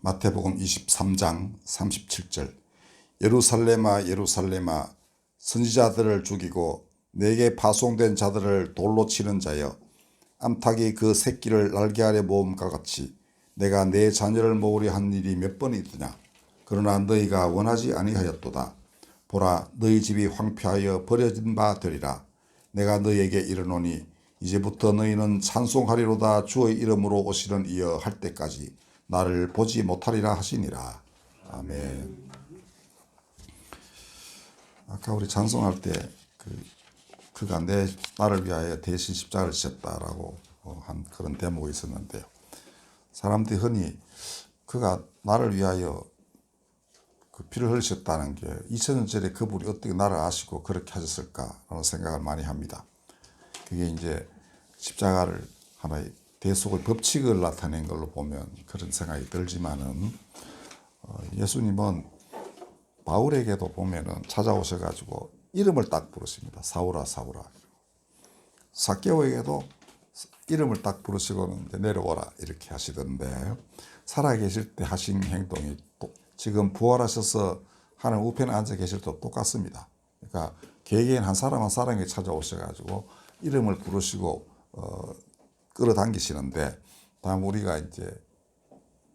마태복음 23장 37절. 예루살렘아 예루살렘아 선지자들을 죽이고 내게 파송된 자들을 돌로 치는 자여 암탉이 그 새끼를 날개 아래 모음과 같이 내가 내 자녀를 모으려 한 일이 몇 번이더냐? 그러나 너희가 원하지 아니하였도다. 보라 너희 집이 황폐하여 버려진 바 되리라. 내가 너희에게 이르노니 이제부터 너희는 찬송하리로다 주의 이름으로 오시는 이여 할 때까지 나를 보지 못하리라 하시니라 아멘 아까 우리 찬송할 때 그, 그가 내 나를 위하여 대신 십자가를 지셨다라고 어, 한 그런 대목이 있었는데요. 사람들이 흔히 그가 나를 위하여 그 피를 흘리셨다는 게 2000년 전에 그분이 어떻게 나를 아시고 그렇게 하셨을까라는 생각을 많이 합니다. 그게 이제 십자가를 하나의 대속의 법칙을 나타낸 걸로 보면 그런 생각이 들지만은 어, 예수님은 바울에게도 보면은 찾아오셔가지고 이름을 딱 부르십니다. 사울아 사울아. 사케오에게도 이름을 딱 부르시고는 이제 내려오라 이렇게 하시던데 살아계실 때 하신 행동이 또 지금 부활하셔서 하늘 우편에 앉아 계실 때도 똑같습니다. 그러니까 개개인 한 사람 한 사람에게 찾아오셔가지고 이름을 부르시고 어, 끌어당기시는데 다만 우리가 이제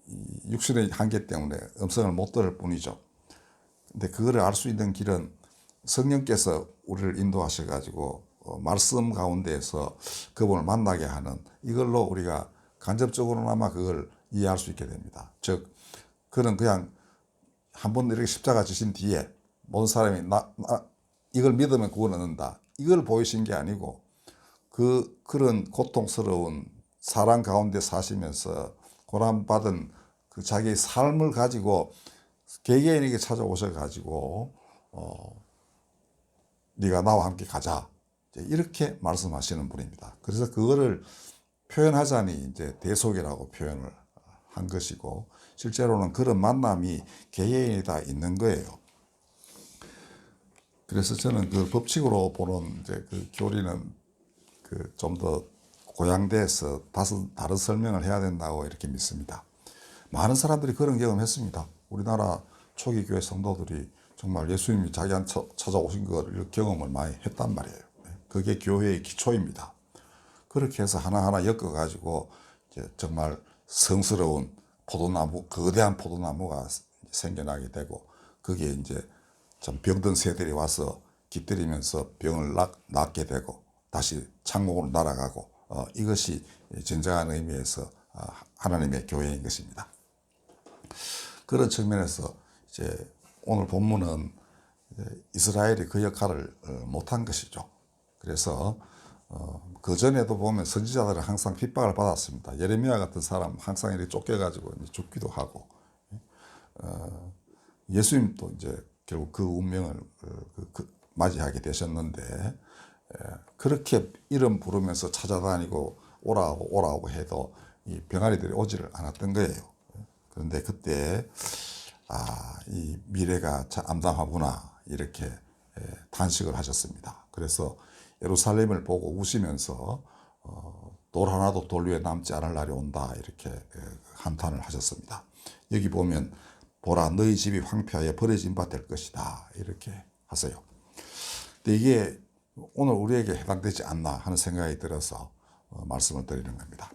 이 육신의 한계 때문에 음성을 못 들을 뿐이죠. 근데 그거를 알 수 있는 길은 성령께서 우리를 인도하셔 가지고 어, 말씀 가운데에서 그분을 만나게 하는 이걸로 우리가 간접적으로나마 그걸 이해할 수 있게 됩니다. 즉, 그는 그냥 한 번 이렇게 십자가 지신 뒤에 모든 사람이 나, 나 이걸 믿으면 구원 얻는다. 이걸 보이신 게 아니고 그 그런 고통스러운 사랑 가운데 사시면서 고난 받은 그 자기의 삶을 가지고 개개인에게 찾아오셔 가지고 어 네가 나와 함께 가자 이렇게 말씀하시는 분입니다. 그래서 그거를 표현하자니 이제 대속이라고 표현을 한 것이고 실제로는 그런 만남이 개개인이 다 있는 거예요. 그래서 저는 그 법칙으로 보는 이제 그 교리는 그 좀 더 고양돼서 다소 다른 설명을 해야 된다고 이렇게 믿습니다. 많은 사람들이 그런 경험했습니다. 우리나라 초기 교회 성도들이 정말 예수님이 자기한테 찾아오신 것을 경험을 많이 했단 말이에요. 그게 교회의 기초입니다. 그렇게 해서 하나하나 엮어가지고 정말 성스러운 포도나무, 거대한 포도나무가 생겨나게 되고 그게 이제 좀 병든 새들이 와서 깃들이면서 병을 낫, 낫게 되고 다시 창공으로 날아가고 어, 이것이 진정한 의미에서 어, 하나님의 교회인 것입니다. 그런 측면에서 이제 오늘 본문은 이스라엘이 그 역할을 어, 못한 것이죠. 그래서 그 전에도 보면 선지자들은 항상 핍박을 받았습니다. 예레미야 같은 사람 항상 이렇게 쫓겨가지고 죽기도 하고 예수님도 이제 결국 그 운명을 그, 그, 맞이하게 되셨는데 그렇게 이름 부르면서 찾아다니고 오라고 오라고 해도 이 병아리들이 오지를 않았던 거예요. 그런데 그때 아, 이 미래가 참 암담하구나 이렇게 탄식을 하셨습니다. 그래서 예루살렘을 보고 우시면서 어, 돌 하나도 돌 위에 남지 않을 날이 온다 이렇게 한탄을 하셨습니다. 여기 보면 보라 너희 집이 황폐하여 버려진 바 될 것이다 이렇게 하세요. 근데 이게 오늘 우리에게 해당되지 않나 하는 생각이 들어서 어, 말씀을 드리는 겁니다.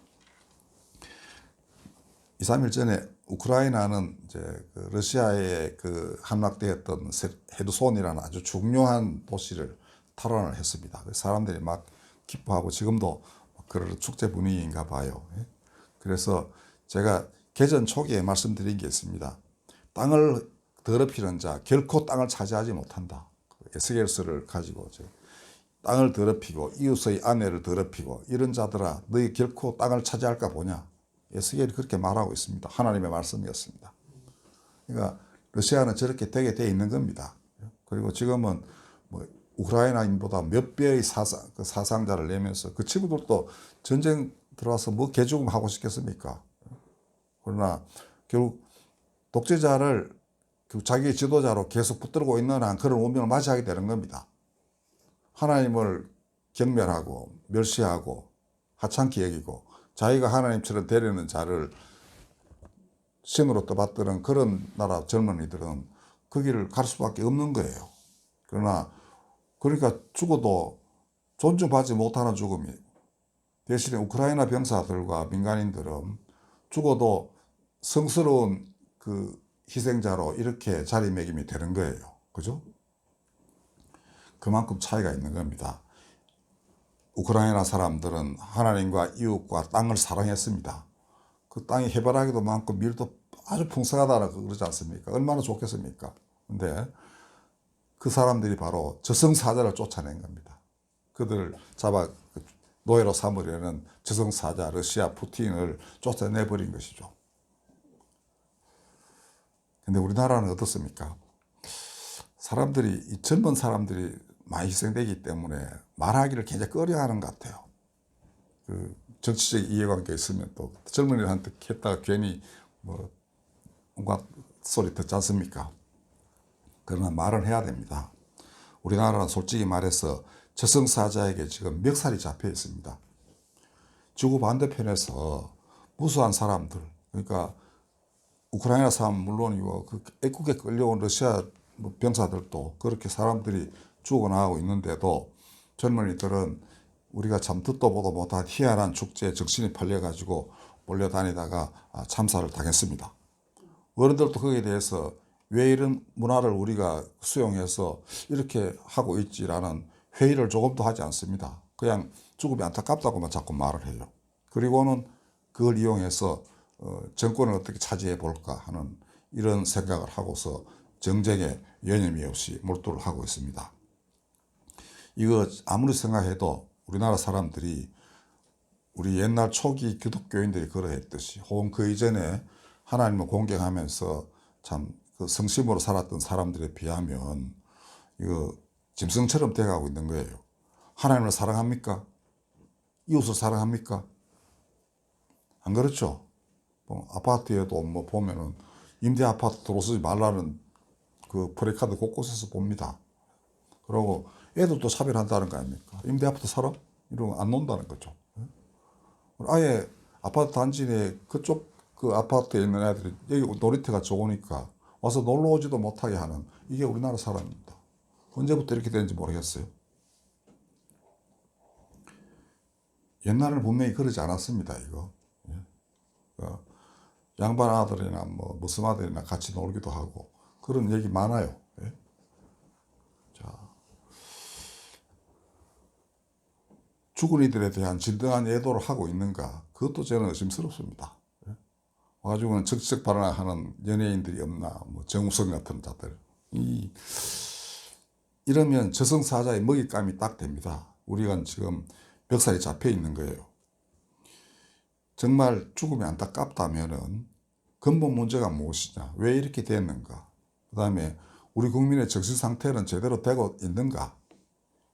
2, 3일 전에 우크라이나는 이제 그 러시아에 그 함락되었던 헤르손이라는 아주 중요한 도시를 탈환을 했습니다. 사람들이 막 기뻐하고 지금도 그런 축제 분위기인가 봐요. 예? 그래서 제가 개전 초기에 말씀드린 게 있습니다. 땅을 더럽히는 자 결코 땅을 차지하지 못한다. 그 에스겔서를 가지고 땅을 더럽히고 이웃의 아내를 더럽히고 이런 자들아 너희 결코 땅을 차지할까 보냐. 에스겔이 그렇게 말하고 있습니다. 하나님의 말씀이었습니다. 그러니까 러시아는 저렇게 되게 돼 있는 겁니다. 그리고 지금은 뭐 우크라이나인보다 몇 배의 사상, 그 사상자를 내면서 그 친구들도 전쟁 들어와서 뭐 개죽음 하고 싶겠습니까? 그러나 결국 독재자를 그 자기 지도자로 계속 붙들고 있는 한 그런 운명을 맞이하게 되는 겁니다. 하나님을 경멸하고 멸시하고 하찮게 여기고 자기가 하나님처럼 되려는 자를 신으로 떠받드는 그런 나라 젊은이들은 그 길을 갈 수밖에 없는 거예요. 그러나 그러니까 죽어도 존중받지 못하는 죽음이 대신에 우크라이나 병사들과 민간인들은 죽어도 성스러운 그 희생자로 이렇게 자리매김이 되는 거예요. 그죠? 그만큼 차이가 있는 겁니다. 우크라이나 사람들은 하나님과 이웃과 땅을 사랑했습니다. 그 땅이 해바라기도 많고 밀도 아주 풍성하다라고 그러지 않습니까? 얼마나 좋겠습니까? 근데 그 사람들이 바로 저승사자를 쫓아낸 겁니다. 그들을 잡아 노예로 삼으려는 저승사자 러시아 푸틴을 쫓아내버린 것이죠. 근데 우리나라는 어떻습니까? 사람들이, 이 젊은 사람들이 많이 희생되기 때문에 말하기를 굉장히 꺼려하는 것 같아요. 그 정치적 이해관계 있으면 또 젊은이들한테 했다가 괜히 뭐 온갖 소리 듣지 않습니까? 그러나 말은 해야 됩니다. 우리나라는 솔직히 말해서 저승사자에게 지금 멱살이 잡혀 있습니다. 지구 반대편에서 무수한 사람들, 그러니까 우크라이나 사람 물론이고 그 애국에 끌려온 러시아 뭐 병사들도 그렇게 사람들이 죽어나가고 있는데도 젊은이들은 우리가 참 듣도 보도 못한 희한한 축제에 정신이 팔려가지고 몰려다니다가 아, 참사를 당했습니다. 어른들도 거기에 대해서 왜 이런 문화를 우리가 수용해서 이렇게 하고 있지라는 회의를 조금도 하지 않습니다. 그냥 죽음이 안타깝다고만 자꾸 말을 해요. 그리고는 그걸 이용해서 어, 정권을 어떻게 차지해 볼까 하는 이런 생각을 하고서 정쟁에 여념이 없이 몰두를 하고 있습니다. 이거 아무리 생각해도 우리나라 사람들이 우리 옛날 초기 기독교인들이 그러했듯이 혹은 그 이전에 하나님을 공경하면서 참 그 성심으로 살았던 사람들에 비하면 이거 짐승처럼 돼가고 있는 거예요. 하나님을 사랑합니까? 이웃을 사랑합니까? 안 그렇죠? 뭐 아파트에도 뭐 보면은 임대 아파트 들어서지 말라는 그 프레카드 곳곳에서 봅니다. 그리고 애들도 차별한다는 거 아닙니까? 임대 아파트 살아? 이러면 안 논다는 거죠. 아예 아파트 단지 내 그쪽 그 아파트에 있는 애들이 여기 놀이터가 좋으니까 와서 놀러 오지도 못하게 하는 이게 우리나라 사람입니다. 언제부터 이렇게 되는지 모르겠어요. 옛날에는 분명히 그러지 않았습니다, 이거. 예. 어, 양반 아들이나 뭐 무슨 아들이나 같이 놀기도 하고 그런 얘기 많아요. 예. 자, 죽은 이들에 대한 진정한 애도를 하고 있는가? 그것도 저는 의심스럽습니다. 예. 와가지고는 적적 발언하는 연예인들이 없나? 뭐 정우성 같은 자들. 이 이러면 저승사자의 먹잇감이 딱 됩니다. 우리가 지금 벽살이 잡혀 있는 거예요. 정말 죽음이 안타깝다면은 근본 문제가 무엇이냐? 왜 이렇게 됐는가? 그 다음에 우리 국민의 정신 상태는 제대로 되고 있는가?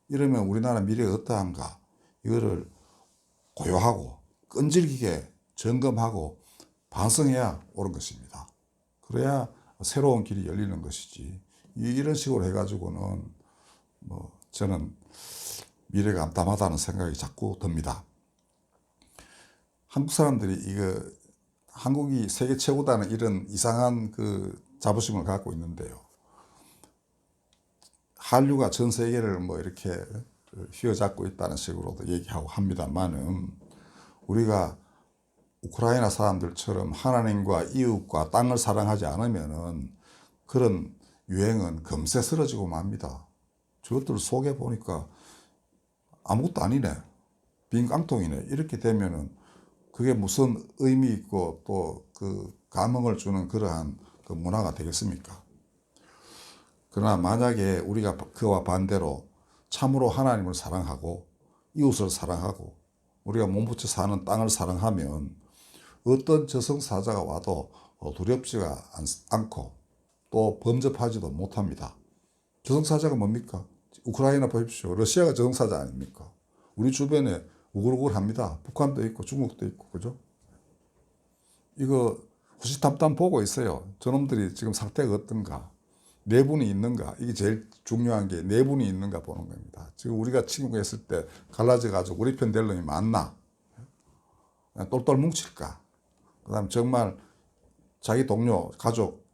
이러면 우리나라 미래가 어떠한가? 이거를 고요하고 끈질기게 점검하고 반성해야 옳은 것입니다. 그래야 새로운 길이 열리는 것이지. 이- 이런 식으로 해가지고는 뭐 저는 미래가 암담하다는 생각이 자꾸 듭니다. 한국 사람들이 이거 한국이 세계 최고다는 이런 이상한 그 자부심을 갖고 있는데요. 한류가 전 세계를 뭐 이렇게 휘어잡고 있다는 식으로도 얘기하고 합니다만은 우리가 우크라이나 사람들처럼 하나님과 이웃과 땅을 사랑하지 않으면은 그런 유행은 금세 쓰러지고 맙니다. 저것들 속에 보니까 아무것도 아니네. 빈 깡통이네. 이렇게 되면은 그게 무슨 의미 있고 또 그 감흥을 주는 그러한 그 문화가 되겠습니까? 그러나 만약에 우리가 그와 반대로 참으로 하나님을 사랑하고 이웃을 사랑하고 우리가 몸붙여 사는 땅을 사랑하면 어떤 저승사자가 와도 어, 두렵지가 않- 않고 또 범접하지도 못합니다. 저승사자가 뭡니까? 우크라이나 보십시오. 러시아가 저승사자 아닙니까? 우리 주변에 우글우글합니다. 북한도 있고 중국도 있고 그죠? 이거 호시탐탐 보고 있어요. 저놈들이 지금 상태가 어떤가? 내분이 있는가? 이게 제일 중요한 게 내분이 있는가 보는 겁니다. 지금 우리가 친구 했을 때 갈라져 가지고 우리 편 될 놈이 많나? 똘똘 뭉칠까? 그 다음 정말 자기 동료, 가족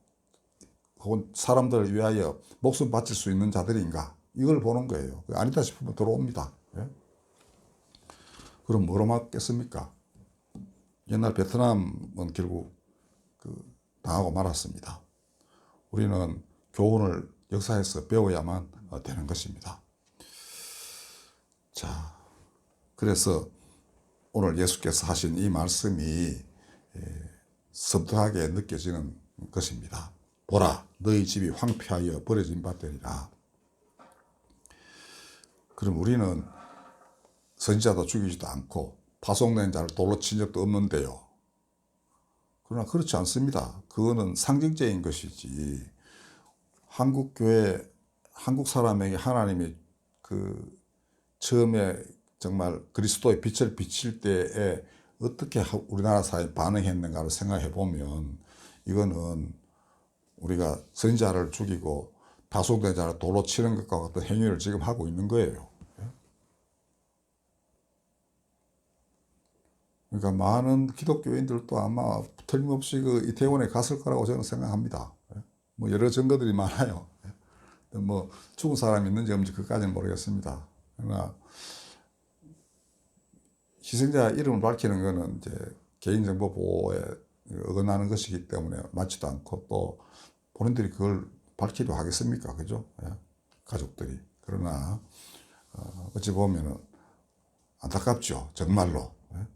혹은 사람들을 위하여 목숨 바칠 수 있는 자들인가 이걸 보는 거예요. 아니다 싶으면 들어옵니다. 예? 그럼 뭐로 막겠습니까? 옛날 베트남은 결국 그 당하고 말았습니다. 우리는 교훈을 역사에서 배워야만 어, 되는 것입니다. 자, 그래서 오늘 예수께서 하신 이 말씀이 에, 섬뜩하게 느껴지는 것입니다. 보라, 너희 집이 황폐하여 버려진 바 되리라. 그럼 우리는 선지자도 죽이지도 않고 파송된 자를 돌로 친 적도 없는데요. 그러나 그렇지 않습니다. 그거는 상징적인 것이지. 한국 교회, 한국 사람에게 하나님이 그 처음에 정말 그리스도의 빛을 비칠 때에 어떻게 하- 우리나라 사회에 반응했는가를 생각해 보면 이거는 우리가 선지자를 죽이고 파송된 자를 돌로 치는 것과 같은 행위를 지금 하고 있는 거예요. 그러니까 많은 기독교인들도 아마 틀림없이 그 이태원에 갔을 거라고 저는 생각합니다. 뭐 여러 증거들이 많아요. 뭐 죽은 사람이 있는지 없는지 그까지는 모르겠습니다. 그러나 희생자 이름을 밝히는 것은 이제 개인정보 보호에 어긋나는 것이기 때문에 맞지도 않고 또 본인들이 그걸 밝히려 하겠습니까? 그죠? 예? 가족들이. 그러나, 어, 어찌 보면은 안타깝죠. 정말로. 예?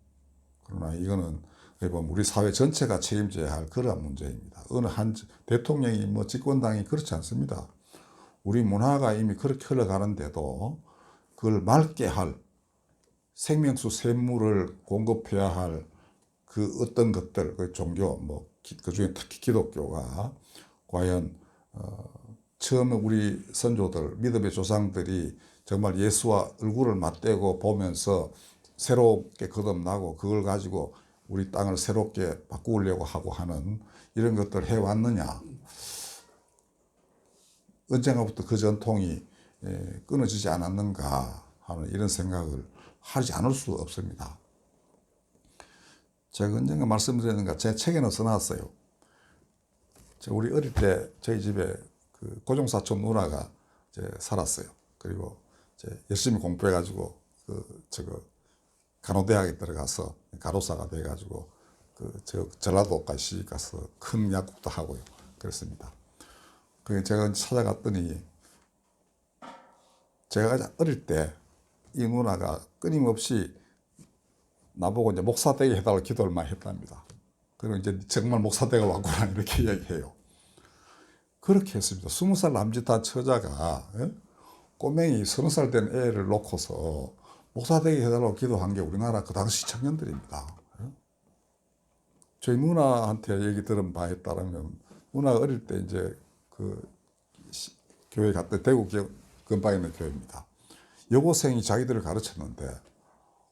그러나 이거는 보면 우리 사회 전체가 책임져야 할 그러한 문제입니다. 어느 한 대통령이 뭐 집권당이 그렇지 않습니다. 우리 문화가 이미 그렇게 흘러가는데도 그걸 맑게 할 생명수 샘물을 공급해야 할 그 어떤 것들, 그 종교, 뭐, 그 중에 특히 기독교가 과연, 어, 처음에 우리 선조들, 믿음의 조상들이 정말 예수와 얼굴을 맞대고 보면서 새롭게 거듭나고 그걸 가지고 우리 땅을 새롭게 바꾸려고 하고 하는 이런 것들 해왔느냐. 언젠가부터 그 전통이 에, 끊어지지 않았는가 하는 이런 생각을 하지 않을 수 없습니다. 제가 언젠가 말씀드렸는가 제 책에는 써놨어요. 저 우리 어릴 때 저희 집에 그 고종사촌 누나가 이제 살았어요. 그리고 이제 열심히 공부해가지고 그 저거 간호대학에 들어가서 간호사가 돼가지고 그 저 전라도까지 가서 큰 약국도 하고요. 그랬습니다. 그 제가 찾아갔더니 제가 어릴 때 이 누나가 끊임없이 나보고 이제 목사 되게 해달라고 기도를 많이 했답니다. 그리고 이제 정말 목사 되가 왔구나 이렇게 이야기해요. 그렇게 했습니다. 스무 살 남짓한 처자가 예? 꼬맹이 서른 살 된 애를 놓고서 목사 되게 해달라고 기도한 게 우리나라 그 당시 청년들입니다. 예? 저희 누나한테 얘기 들은 바에 따르면 누나가 어릴 때 이제 그 시- 교회 갔던 대구 교- 근방에 있는 교회입니다. 여고생이 자기들을 가르쳤는데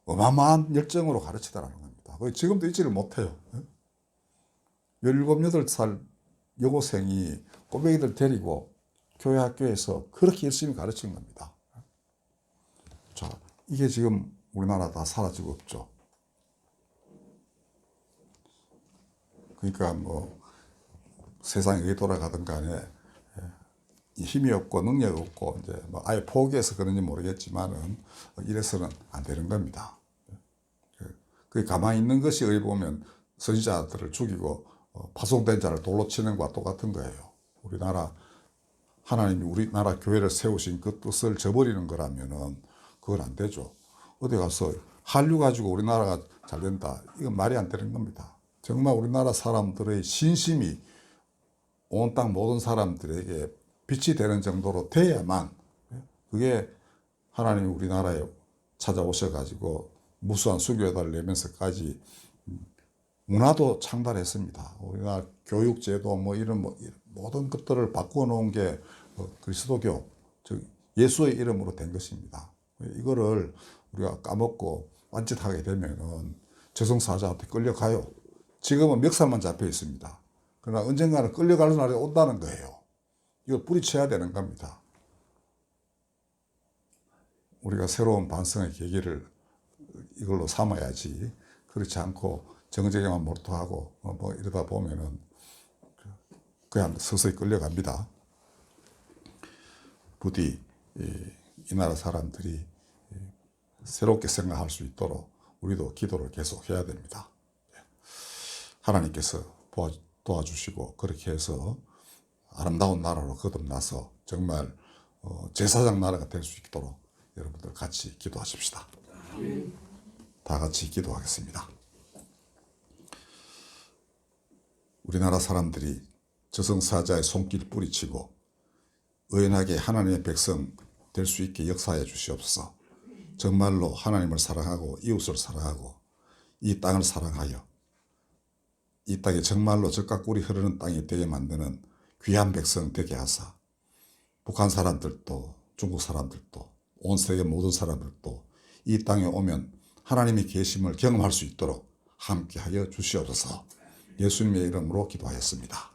어마어마한 열정으로 가르치더라는 겁니다. 거의 지금도 잊지를 못해요. 17, 18살 여고생이 꼬맹이들 데리고 교회 학교에서 그렇게 열심히 가르친 겁니다. 자, 이게 지금 우리나라 다 사라지고 없죠. 그러니까 뭐 세상이 어떻게 돌아가든 간에 이 힘이 없고 능력이 없고 이제 뭐 아예 포기해서 그런지 모르겠지만은 이래서는 안 되는 겁니다. 그 가만히 있는 것이 어디 보면 선지자들을 죽이고 어, 파송된 자를 돌로 치는 것과 똑같은 거예요. 우리나라 하나님이 우리나라 교회를 세우신 그 뜻을 저버리는 거라면은 그건 안 되죠. 어디 가서 한류 가지고 우리나라가 잘 된다. 이건 말이 안 되는 겁니다. 정말 우리나라 사람들의 신심이 온 땅 모든 사람들에게 빛이 되는 정도로 돼야만 그게 하나님이 우리나라에 찾아오셔가지고 무수한 수교회를 내면서까지 문화도 창달했습니다. 우리나라 교육제도 뭐 이런 뭐 모든 것들을 바꾸어 놓은 게 어, 그리스도교, 즉 예수의 이름으로 된 것입니다. 이거를 우리가 까먹고 딴짓하게 되면은 저승사자한테 끌려가요. 지금은 멱살만 잡혀 있습니다. 그러나 언젠가는 끌려가는 날이 온다는 거예요. 이걸 뿌리쳐야 되는 겁니다. 우리가 새로운 반성의 계기를 이걸로 삼아야지. 그렇지 않고 정적에만 몰두하고 어, 뭐 이러다 보면은 그냥 서서히 끌려갑니다. 부디 이, 이 나라 사람들이 이, 새롭게 생각할 수 있도록 우리도 기도를 계속 해야 됩니다. 예. 하나님께서 도와, 도와주시고 그렇게 해서 아름다운 나라로 거듭나서 정말 어, 제사장 나라가 될 수 있도록 여러분들 같이 기도하십시다. 다 같이 기도하겠습니다. 우리나라 사람들이 저승사자의 손길 뿌리치고 의연하게 하나님의 백성 될 수 있게 역사해 주시옵소서. 정말로 하나님을 사랑하고 이웃을 사랑하고 이 땅을 사랑하여 이 땅에 정말로 젖과 꿀이 흐르는 땅이 되게 만드는 귀한 백성 되게 하사 북한 사람들도 중국 사람들도 온 세계 모든 사람들도 이 땅에 오면 하나님의 계심을 경험할 수 있도록 함께하여 주시옵소서 예수님의 이름으로 기도하였습니다.